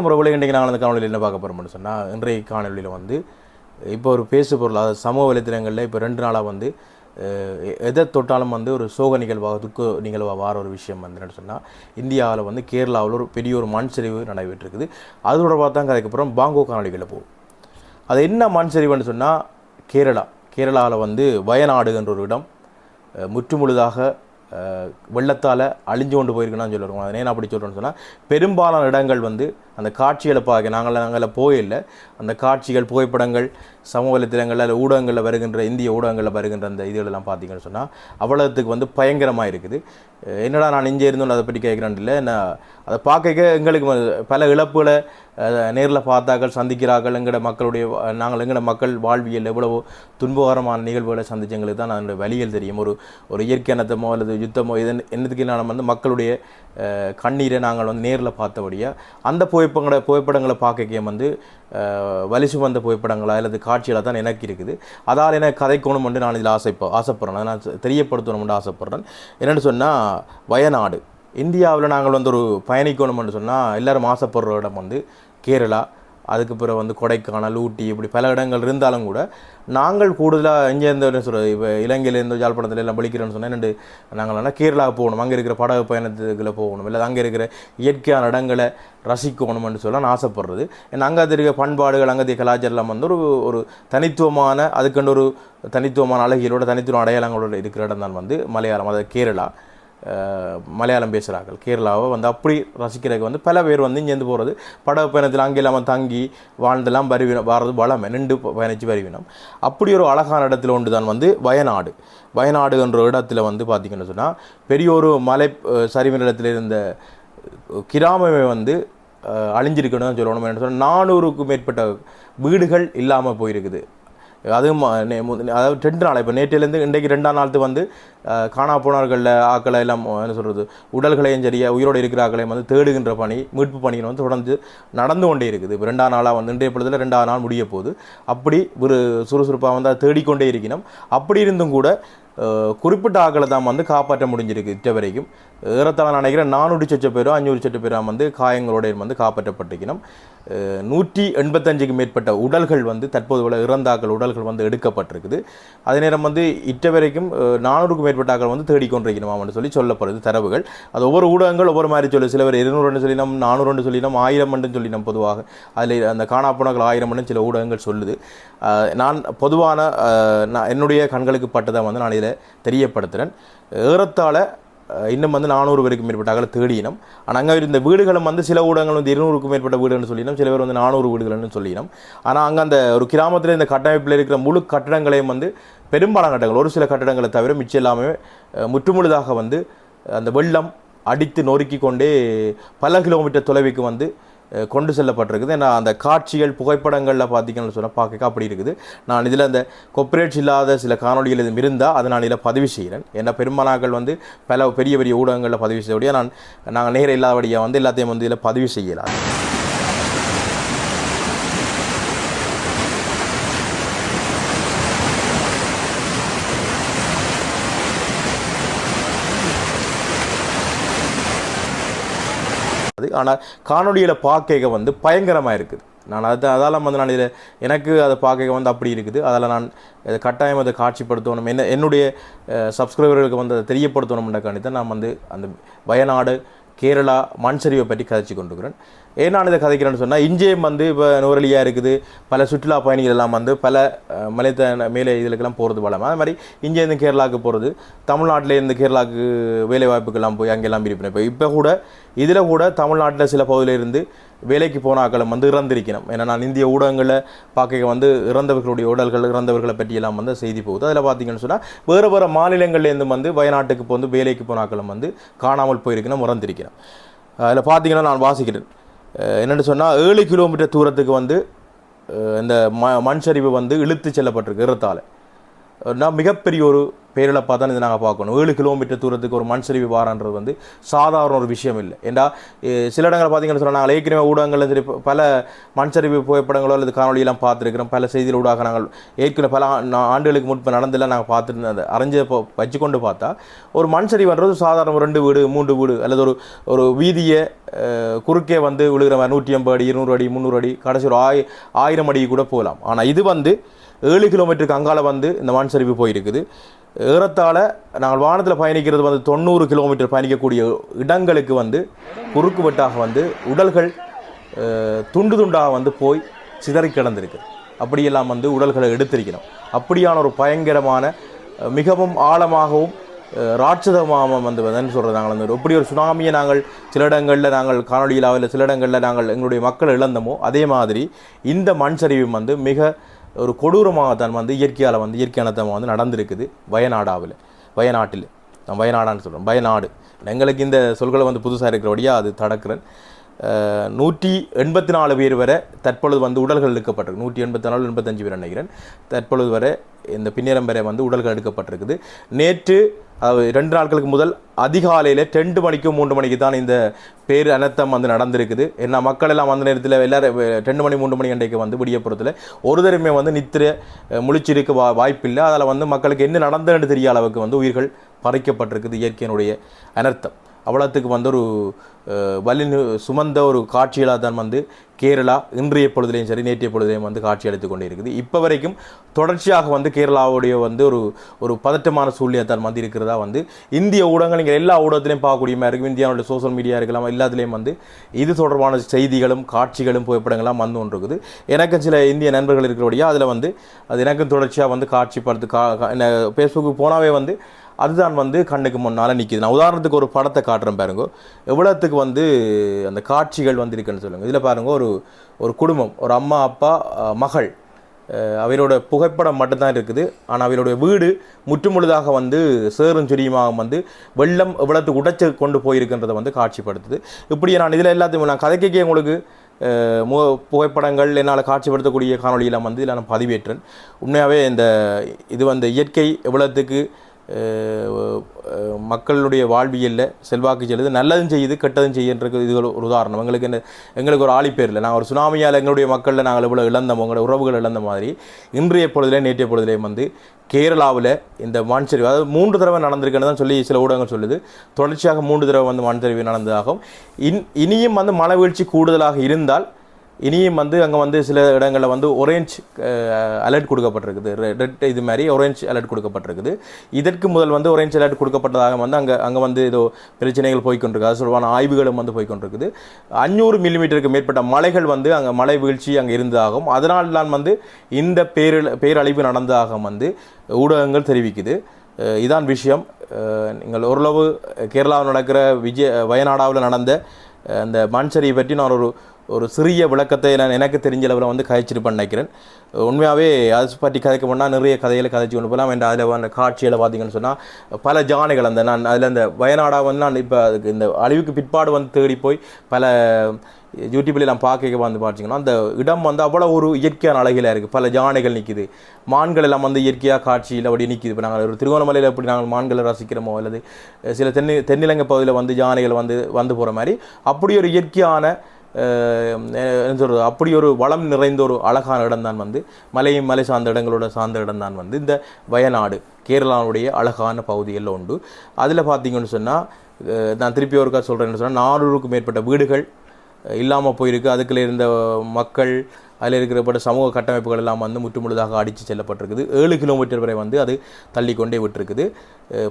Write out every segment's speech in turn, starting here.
வணக்கம் உறவுகளை இன்றைக்கு நாங்கள் அந்த காணொலியில் என்ன பார்க்க போகிறோம்னு சொன்னால் இன்றைய காணொலியில் வந்து இப்போ ஒரு பேசு பொருள் அதாவது சமூக வலைத்தளங்களில் இப்போ ரெண்டு நாளாக வந்து எதை தொட்டாலும் வந்து ஒரு சோக நிகழ்வாக துக்க நிகழ்வாக வார ஒரு விஷயம் வந்து என்னன்னு சொன்னால் இந்தியாவில் வந்து கேரளாவில் ஒரு பெரிய ஒரு மண் சரிவு நடைபெற்றிருக்குது. அது தொடர்பாக தான் அதுக்கப்புறம் பாங்கோ காணொலிகளில் போகும் அது என்ன மண் சரிவுன்னு சொன்னால் கேரளா. கேரளாவில் வந்து வயநாடு என்ற ஒரு இடம் முற்றுமுழுதாக வெள்ளத்தால் அழிஞ்சு கொண்டு போயிருக்குன்னு சொல்லுவாங்க. அதை ஏன் அப்படி சொல்கிறேன்னு சொன்னால் பெரும்பாலான இடங்கள் வந்து அந்த காட்சிகளை பார்க்க நாங்கள் நாங்கள் போயில்லை. அந்த காட்சிகள் புகைப்படங்கள் சமூக வலைத்தளங்களில் அல்ல ஊடகங்களில் வருகின்ற இந்திய ஊடகங்களில் வருகின்ற அந்த இதுகளெல்லாம் பார்த்தீங்கன்னு சொன்னால் அவ்வளோத்துக்கு வந்து பயங்கரமாக இருக்குது. என்னடா நான் இங்கே இருந்தோன்னு அதை பற்றி கேட்குறேன் இல்லை. நான் அதை பார்க்க எங்களுக்கு பல இழப்புகளை நேரில் பார்த்தாக்கள் சந்திக்கிறார்கள். எங்களோட மக்களுடைய நாங்கள் எங்களோட மக்கள் வாழ்வியல் எவ்வளவோ துன்பகரமான நிகழ்வுகளை சந்திச்ச எங்களுக்கு தான் அதனுடைய வழிகள் தெரியும். ஒரு ஒரு இயற்கை அனத்தமோ அல்லது யுத்தமோ இதன் என்னத்துக்கு நான் வந்து மக்களுடைய கண்ணீரை நாங்கள் வந்து நேரில் பார்த்தபடியாக அந்த புகைப்படங்களை புகைப்படங்களை பார்க்க வந்து அஹ், வலிசு வந்த புகைப்படங்களா அல்லது காட்சிகளாக தான் எனக்கு இருக்குது. அதால் எனக்கு கதைக்கணும் என்று நான் இதில் ஆசைப்போ ஆசைப்படுறேன். நான் நான் தெரியப்படுத்தணும்னு ஆசைப்படுறேன். என்னென்னு சொன்னால் வயநாடு. இந்தியாவில் நாங்கள் வந்து ஒரு பயணிக்கணும்னு சொன்னால் எல்லோரும் ஆசைப்படுற இடம் வந்து கேரளா அதுக்கு பிறகு வந்து கொடைக்கானல் ஊட்டி இப்படி பல இடங்கள் இருந்தாலும் கூட நாங்கள் கூடுதலாக இங்கேருந்து என்ன சொல்கிறது இப்போ இலங்கையிலேருந்து யாழ்ப்பாணத்துல எல்லாம் பலிக்கிறோன்னு சொன்னால் ரெண்டு நாங்கள் என்ன கேரளா போகணும் அங்கே இருக்கிற படகு பயணத்துக்குள்ள போகணும் இல்லை அங்கே இருக்கிற இயற்கையான இடங்களை ரசிக்கணும்னு சொல்ல நான் ஆசைப்படுறது. ஏன்னா அங்கே இருக்கிற பண்பாடுகள் அங்கே கலாச்சாரம் வந்து ஒரு ஒரு தனித்துவமான அதுக்கண்டு ஒரு தனித்துவமான அழகியலோட தனித்துவம் அடையாளங்களோட இருக்கிற இடம் தான் வந்து மலையாளம் அதாவது கேரளா. மலையாளம் பேசுகிறார்கள் கேரளாவை வந்து அப்படி ரசிக்கிறதுக்கு வந்து பல பேர் வந்து இங்கேருந்து போகிறது படகு பயணத்தில் அங்கே இல்லாமல் தங்கி வாழ்ந்தெல்லாம் வருவினம் வாரது வளமை நின்று பயணித்து வருவினம் அப்படி ஒரு அழகான இடத்துல ஒன்று தான் வந்து வயநாடு. வயநாடு என்ற இடத்துல வந்து பார்த்திங்கன்னு சொன்னால் பெரிய ஒரு மலை சரிவின் இடத்துல இருந்த கிராமமே வந்து அஹ், அழிஞ்சிருக்கணும்னு சொல்லணும். என்ன சொன்னால் நானூறுக்கும் மேற்பட்ட வீடுகள் இல்லாமல் போயிருக்குது. அதுவும் அதாவது ரெண்டு நாள் இப்போ நேற்றிலேருந்து இன்றைக்கு ரெண்டாம் நாளுக்கு வந்து காணா போனார்களில் ஆக்களை எல்லாம் என்ன சொல்கிறது உடல்களையும் சரியா உயிரோடு இருக்கிற ஆக்களையும் வந்து தேடுகின்ற பணி மீட்பு பணிகள் வந்து தொடர்ந்து நடந்து கொண்டே இருக்குது. இப்போ ரெண்டாம் நாளாக வந்து இன்றைய பொழுதில் ரெண்டாவது நாள் முடிய போகுது அப்படி ஒரு சுறுசுறுப்பாக வந்து அதை தேடிக்கொண்டே இருக்கணும் அப்படி இருந்தும் கூட குறிப்பிட்ட ஆக்களை தான் வந்து காப்பாற்ற முடிஞ்சிருக்கு இட்ட வரைக்கும். ஏறத்தாழ நினைக்கிறேன் நானூறு சொச்ச பேரும் அஞ்சூறு சொச்ச பேரும் வந்து காயங்களோட வந்து காப்பாற்றப்பட்டிருக்கணும். நூற்றி எண்பத்தஞ்சுக்கு மேற்பட்ட உடல்கள் வந்து தற்போது உள்ள இறந்தாக்கள் உடல்கள் வந்து எடுக்கப்பட்டிருக்குது. அதே நேரம் வந்து இட்ட வரைக்கும் நானூறுக்கும் மேற்பட்ட ஆக்கள் வந்து தேடிக்கொண்டிருக்கணுமாம்னு சொல்லி சொல்லப்படுது தரவுகள். அது ஒவ்வொரு ஊடகங்கள் ஒவ்வொரு மாதிரி சொல்லு சில பேர் இருநூறுன்னு சொல்லினோம் நானூறுன்னு சொல்லினோம் ஆயிரம் சொல்லினோம் பொதுவாக. அதில் அந்த காணாப்போனங்கள் ஆயிரம் சில ஊடகங்கள் சொல்லுது. நான் பொதுவான நான் என்னுடைய கண்களுக்கு பட்டதை வந்து நான் இதில் தெரியப்படுத்துகிறேன் ஏறத்தாழ இன்னும் வந்து நானூறு பேருக்கு மேற்பட்ட அகல தேடினோம். ஆனால் அங்கே இருந்த வீடுகளும் வந்து சில ஊடகங்கள் வந்து இருநூறுக்கும் மேற்பட்ட வீடுகள்னு சொல்லினோம். சில பேர் வந்து நானூறு வீடுகள்னு சொல்லினோம். ஆனால் அங்கே அந்த ஒரு கிராமத்தில் இந்த கட்டமைப்பில் இருக்கிற முழு கட்டடங்களையும் வந்து பெரும்பாலான கட்டங்கள் ஒரு சில கட்டடங்களை தவிர மிச்சம் எல்லாமே முற்றுமுழுதாக வந்து அந்த வெள்ளம் அடித்து நொறுக்கி கொண்டே பல கிலோமீட்டர் தொலைவுக்கு வந்து கொண்டு செல்லப்பட்டிருக்குது. ஏன்னா அந்த காட்சிகள் புகைப்படங்களில் பார்த்தீங்கன்னு சொன்னால் பார்க்க அப்படி இருக்குது. நான் இதில் அந்த கொப்பரேட்ஸ் இல்லாத சில காணொலிகள் எதுவும் இருந்தால் அதை நான் இதில் பதிவு செய்கிறேன் ஏன்னா பெரும்பாலாக்கள் வந்து பல பெரிய பெரிய ஊடகங்களில் பதிவு செய்யக்கூடிய நான் நாங்கள் நேரம் இல்லாதபடியாக வந்து எல்லாத்தையும் வந்து இதில் பதிவு செய்யலாம். அது ஆனால் காணொளியில் பார்க்க வந்து பயங்கரமாக இருக்குது. நான் அது அதால் வந்து நான் இதில் எனக்கு அதை பார்க்க வந்து அப்படி இருக்குது. அதில் நான் இதை கட்டாயம் அதை காட்சிப்படுத்தணும். என்ன என்னுடைய சப்ஸ்கிரைபர்களுக்கு வந்து அதை தெரியப்படுத்தணும்ன்றக்காண்டி தான் நான் வந்து அந்த வயநாடு கேரளா மண் சரிவை பற்றி கதைச்சி கொண்டுக்கிறேன் ஏன் நான் இதை கதைக்கிறேன்னு சொன்னால் இஞ்சியம் வந்து இப்போ நுவரலியாக இருக்குது பல சுற்றுலா பயணிகள் எல்லாம் வந்து பல மலைத்த மேலே இதுலக்கெல்லாம் போகிறது பலம் அது மாதிரி இங்கேருந்து கேரளாவுக்கு போகிறது தமிழ்நாட்டிலேருந்து கேரளாவுக்கு வேலை வாய்ப்புக்கெல்லாம் போய் அங்கெல்லாம் இருப்பினேன். இப்போ இப்போ கூட இதில் கூட தமிழ்நாட்டில் சில பகுதியில இருந்து வேலைக்கு போன ஆக்களும் வந்து இறந்திருக்கணும். ஏன்னா நான் இந்திய ஊடகங்களில் பார்க்க வந்து இறந்தவர்களுடைய உடல்கள் இறந்தவர்களை பற்றியெல்லாம் வந்து செய்தி போகுது. அதில் பார்த்தீங்கன்னு சொன்னால் வேறு வேறு மாநிலங்கள்லேருந்து வந்து வயநாட்டுக்கு வந்து வேலைக்கு போன ஆக்களும் வந்து காணாமல் போயிருக்கணும் இறந்திருக்கணும் அதில் பார்த்தீங்கன்னா நான் வாசிக்கிறேன். என்னென்னு சொன்னால் ஏழு கிலோமீட்டர் தூரத்துக்கு வந்து இந்த ம மண் சரிவு வந்து இழுத்து செல்லப்பட்டிருக்கு இறத்தால் நான் மிகப்பெரிய ஒரு பேரிழப்பாக தான் இதை நாங்கள் பார்க்கணும். ஏழு கிலோமீட்டர் தூரத்துக்கு ஒரு மண் சரிவு வாரன்றது வந்து சாதாரண ஒரு விஷயம் இல்லை. ஏண்டா சில இடங்களில் பார்த்தீங்கன்னு சொன்னால் நாங்கள் ஏற்கனவே ஊடகங்களில் சரி பல மண் சரிவு புகைப்படங்களோ அல்லது காணொலியெல்லாம் பார்த்துருக்கிறோம். பல செய்திகள் ஊடாக நாங்கள் ஏற்கனவே பல ஆண்டுகளுக்கு முன்பு நடந்தெல்லாம் நாங்கள் பார்த்துட்டு அதை அறிஞ்ச வச்சுக்கொண்டு பார்த்தா ஒரு மண் சரிவுன்றது சாதாரண ஒரு ரெண்டு வீடு மூன்று வீடு அல்லது ஒரு ஒரு வீதியை குறுக்கே வந்து விழுகிற மாதிரி நூற்றி ஐம்பது அடி இருநூறு அடி முந்நூறு அடி கடைசி ஒரு ஆய் ஆயிரம் அடி கூட போகலாம். ஆனால் இது வந்து ஏழு கிலோமீட்டருக்கு அங்கால வந்து இந்த மண் சரிவு போயிருக்குது. ஏறத்தாழ நாங்கள் வானத்தில் பயணிக்கிறது வந்து தொண்ணூறு கிலோமீட்டர் பயணிக்கக்கூடிய இடங்களுக்கு வந்து குறுக்குவெட்டாக வந்து உடல்கள் துண்டு துண்டாக வந்து போய் சிதறி கிடந்திருக்கு அப்படியெல்லாம் வந்து உடல்களை எடுத்திருக்கணும் அப்படியான ஒரு பயங்கரமான மிகவும் ஆழமாகவும் ராட்சதமாக வந்து என்ன சொல்கிறது நாங்கள் வந்து இப்படி ஒரு சுனாமியை நாங்கள் சில இடங்களில் நாங்கள் காணொலியில் இல்லை சில இடங்களில் நாங்கள் எங்களுடைய மக்கள் இழந்தோமோ அதே மாதிரி இந்த மண் சரிவும் வந்து மிக ஒரு கொடூரமாகத்தான் வந்து இயற்கையால் வந்து இயற்கையானத்தமாக வந்து நடந்திருக்குது வயநாடாவில். வயநாட்டில். நான் வயநாடான்னு சொல்கிறேன் வயநாடு. எங்களுக்கு இந்த சொல்களை வந்து புதுசாக இருக்கிறபடியாக அது தடக்கிறேன். நூற்றி எண்பத்தி நாலு பேர் வரை தற்பொழுது வந்து உடல்கள் எடுக்கப்பட்டிருக்கு. நூற்றி எண்பத்தி நாலு எண்பத்தஞ்சு பேர் நினைக்கிறேன் தற்பொழுது வரை இந்த பின்னேரம் வரை வந்து உடல்கள் எடுக்கப்பட்டிருக்குது. நேற்று ரெண்டு நாட்களுக்கு முதல் அதிகாலையில் ரெண்டு மணிக்கும் மூன்று மணிக்கு தான் இந்த பேர் அனர்த்தம் வந்து நடந்திருக்குது. என்ன மக்கள் எல்லாம் அந்த நேரத்தில் எல்லாரும் ரெண்டு மணி மூன்று மணி அன்றைக்கு வந்து விடியப்புறத்தில் ஒரு தருமே வந்து நித்திர முழிச்சிருக்க வா வாய்ப்பில்லை. அதில் வந்து மக்களுக்கு என்ன நடந்ததுன்னு தெரிய அளவுக்கு வந்து உயிர்கள் பறிக்கப்பட்டிருக்குது இயற்கையினுடைய அனர்த்தம். அவ்வளோத்துக்கு வந்து ஒரு வலி சுமந்த ஒரு காட்சிகளாக தான் வந்து கேரளா இன்றைய பொழுதுலையும் சரி நேற்றைய பொழுதுலையும் வந்து காட்சி அளித்து கொண்டே இருக்குது இப்போ வரைக்கும் தொடர்ச்சியாக வந்து கேரளாவுடைய வந்து ஒரு ஒரு பதட்டமான சூழ்நிலை தான் வந்து இருக்கிறதா வந்து இந்திய ஊடகங்கள் நீங்கள் எல்லா ஊடகத்திலையும் பார்க்கக்கூடிய மாதிரி இருக்கும். இந்தியாவுடைய சோஷியல் மீடியா இருக்கலாம் எல்லாத்துலேயும் வந்து இது தொடர்பான செய்திகளும் காட்சிகளும் புகைப்படங்கள்லாம் வந்து ஒன்று இருக்குது எனக்கும் சில இந்திய நண்பர்கள் இருக்கிறபடியா அதில் வந்து அது எனக்கும் தொடர்ச்சியாக வந்து காட்சிப்படுத்து கா கா- என்ன ஃபேஸ்புக்கு போனாவே வந்து அதுதான் வந்து கண்ணுக்கு முன்னால் நிற்கிது நான் உதாரணத்துக்கு ஒரு படத்தை காட்டுறேன் பாருங்க. எவ்வளோத்துக்கு வந்து அந்த காட்சிகள் வந்து இருக்குன்னு சொல்லுங்கள் இதில் பாருங்க ஒரு ஒரு குடும்பம் ஒரு அம்மா அப்பா மகள் அவரோட புகைப்படம் மட்டும்தான் இருக்குது. ஆனால் அவருடைய வீடு முற்றுமுழுதாக வந்து சேரும் சுரியுமாக வந்து வெள்ளம் எவ்வளோத்துக்கு உடைச்சு கொண்டு போயிருக்கின்றதை வந்து காட்சிப்படுத்துது. இப்படி நான் இதில் எல்லாத்தையும் நான் கதைக்கே உங்களுக்கு மு புகைப்படங்கள் என்னால் காட்சிப்படுத்தக்கூடிய காணொளியெல்லாம் வந்து இதில் நான் பதிவேற்றேன். உண்மையாகவே இந்த இது வந்து இயற்கை எவ்வளோத்துக்கு மக்களுடைய வாழ்வியலில் செல்வாக்கு செலுது நல்லதும் செய்யுது கெட்டதும் செய்யுன்றது இது ஒரு உதாரணம். எங்களுக்கு என்ன எங்களுக்கு ஒரு ஆழிப்பேரில் இல்லை. நாங்கள் ஒரு சுனாமியால் எங்களுடைய மக்களில் நாங்கள் இவ்வளோ இழந்தோம் உங்களோட உறவுகள் இழந்த மாதிரி இன்றைய பொழுதிலே நேற்றைய பொழுதுலேயும் வந்து கேரளாவில் இந்த மண் சரிவு அதாவது மூன்று தடவை நடந்திருக்குன்னு தான் சொல்லி சில ஊடகங்கள் சொல்லுது. தொடர்ச்சியாக மூன்று தடவை வந்து மண் சரிவு நடந்ததாகவும் இன் இனியும் வந்து மன வீழ்ச்சி கூடுதலாக இருந்தால் இனியும் வந்து அங்கே வந்து சில இடங்களில் வந்து ஒரேஞ்ச் அலர்ட் கொடுக்கப்பட்டிருக்குது. ரெட் இது மாதிரி ஒரேஞ்ச் அலர்ட் கொடுக்கப்பட்டிருக்குது. இதற்கு முதல் வந்து ஒரேஞ்ச் அலர்ட் கொடுக்கப்பட்டதாக வந்து அங்கே அங்கே வந்து ஏதோ பிரச்சனைகள் போய்கொண்டிருக்கு. அது சொல்வான ஆய்வுகளும் வந்து போய்கொண்டிருக்குது. அஞ்சூறு மில்லிமீட்டருக்கு மேற்பட்ட மலைகள் வந்து அங்கே மலை வீழ்ச்சி அங்கே இருந்ததாகவும் அதனால் தான் வந்து இந்த பேரு பேரழிவு நடந்ததாக வந்து ஊடகங்கள் தெரிவிக்குது. இதான் விஷயம். நீங்கள் ஓரளவு கேரளாவில் நடக்கிற விஜய் வயநாடாவில் நடந்த அந்த மண்சரியை பற்றி நான் ஒரு ஒரு சிறிய விளக்கத்தை நான் எனக்கு தெரிஞ்ச அளவில் வந்து கதைச்சிருப்பேன் நினைக்கிறேன். உண்மையாகவே அது பற்றி கதைக்க போனால் நிறைய கதைகளை கதைச்சு கொண்டு போகலாம். என்ற அதில் அந்த காட்சியில் பார்த்தீங்கன்னு சொன்னால் பல ஜானைகள் அந்த நான் அதில் அந்த வயநாடாக வந்து நான் இப்போ அதுக்கு இந்த அழிவுக்கு பிற்பாடு வந்து தேடி போய் பல யூடியூப்பில் நான் பார்க்க வந்து பார்த்தீங்கன்னா அந்த இடம் வந்து அவ்வளோ ஒரு இயற்கையான அழகில் இருக்குது பல ஜானைகள் நிற்கிது மான்கள் எல்லாம் வந்து இயற்கையாக காட்சியில் அப்படி நிற்கிது இப்போ நாங்கள் ஒரு திருவண்ணாமலையில் எப்படி நாங்கள் மான்களை ரசிக்கிறோமோ அல்லது சில தென்னி தென்னிலங்கை பகுதியில் வந்து ஜானைகள் வந்து வந்து போகிற மாதிரி அப்படி ஒரு இயற்கையான சொல்கிறது அப்படி ஒரு வளம் நிறைந்த ஒரு அழகான இடம் தான் வந்து மலையும் மலை சார்ந்த இடங்களோட சார்ந்த இடம் தான் வந்து இந்த வயநாடு கேரளாவுடைய அழகான பகுதிகளில் உண்டு. அதில் பார்த்தீங்கன்னு சொன்னால் நான் திருப்பி ஒருக்கா சொல்கிறேன்னு சொன்னால் நானூறுக்கும் மேற்பட்ட வீடுகள் இல்லாமல் போயிருக்கு. அதுக்குள்ளே இருந்த மக்கள் அதில் இருக்கிறப்பட்ட சமூக கட்டமைப்புகள் எல்லாம் வந்து முற்றுமுழுதாக அடித்து செல்லப்பட்டிருக்குது. ஏழு கிலோமீட்டர் வரை வந்து அது தள்ளி கொண்டே விட்டுருக்குது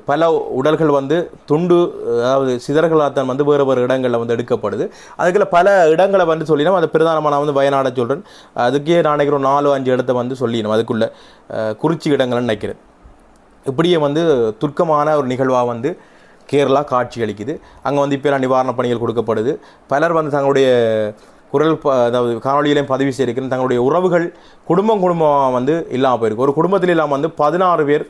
பல உடல்கள் வந்து துண்டு அதாவது சிதறல்களாகத்தான் வந்து வேறு வேறு இடங்களில் வந்து எடுக்கப்படுது. அதுக்குள்ள பல இடங்களை வந்து சொல்லினோம். அது பிரதானமான வந்து வயநாட சொல்கிறேன் அதுக்கே நான் நினைக்கிறோம் ஒரு நாலு அஞ்சு இடத்த வந்து சொல்லிடணும் அதுக்குள்ளே குறிச்சி இடங்கள்னு நினைக்கிறேன். இப்படியே வந்து துர்க்கமான ஒரு நிகழ்வாக வந்து கேரளா காட்சி அளிக்குது. அங்கே வந்து இப்போ நிவாரணப் பணிகள் கொடுக்கப்படுது. பலர் வந்து தங்களுடைய குரல் ப அதாவது காணொலியிலையும் பதிவு செய்திருக்கிறேன். தங்களுடைய உறவுகள் குடும்பம் குடும்பமாக வந்து இல்லாமல் போயிருக்கு. ஒரு குடும்பத்தில் இல்லாமல் வந்து பதினாறு பேர்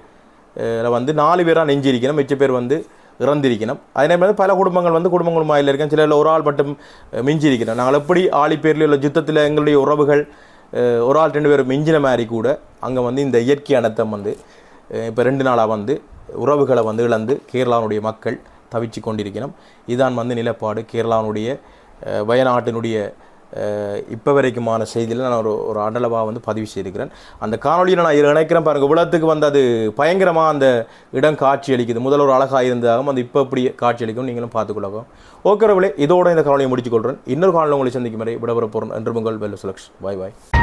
வந்து நாலு பேராக நெஞ்சிருக்கணும். மிச்ச பேர் வந்து இறந்திருக்கணும். அதே மாதிரி பல குடும்பங்கள் வந்து குடும்ப குடும்பமாக இருக்கேன் சில ஒரு ஆள் மட்டும் மிஞ்சிருக்கணும். நாங்கள் எப்படி ஆழிப்பேரில் உள்ள யுத்தத்தில் எங்களுடைய உறவுகள் ஒரு ஆள் ரெண்டு பேர் மிஞ்சின மாதிரி கூட அங்கே வந்து இந்த இயற்கை அனர்த்தம் வந்து இப்போ ரெண்டு நாளாக வந்து உறவுகளை வந்து இழந்து கேரளாவுடைய மக்கள் தவிச்சு கொண்டிருக்கணும். இதுதான் வந்து நிலப்பாடு. கேரளாவுடைய வயநாட்டினுடைய இப்போ வரைக்குமான செய்தியில் நான் ஒரு ஒரு அடலவாக வந்து பதிவு செய்திருக்கிறேன். அந்த காணொலியில் நான் நினைக்கிறேன் பாருங்கள் உலகத்துக்கு வந்து அது பயங்கரமாக அந்த இடம் காட்சி அளிக்குது. முதல்ல ஒரு அழகாக இருந்ததாகவும் அது இப்போ இப்படி காட்சி அளிக்கும் நீங்களும் பார்த்துக்கொள்ளவும். ஓகேரவளே இதோட இந்த காணொலியை முடிச்சுக்கொள்கிறேன் இன்னொரு காணொலி உங்களை சந்திக்கும் வரை விடவர போகிறேன் என்று உங்கள் வெல்ல சுலக்ஷ் பாய் பாய்.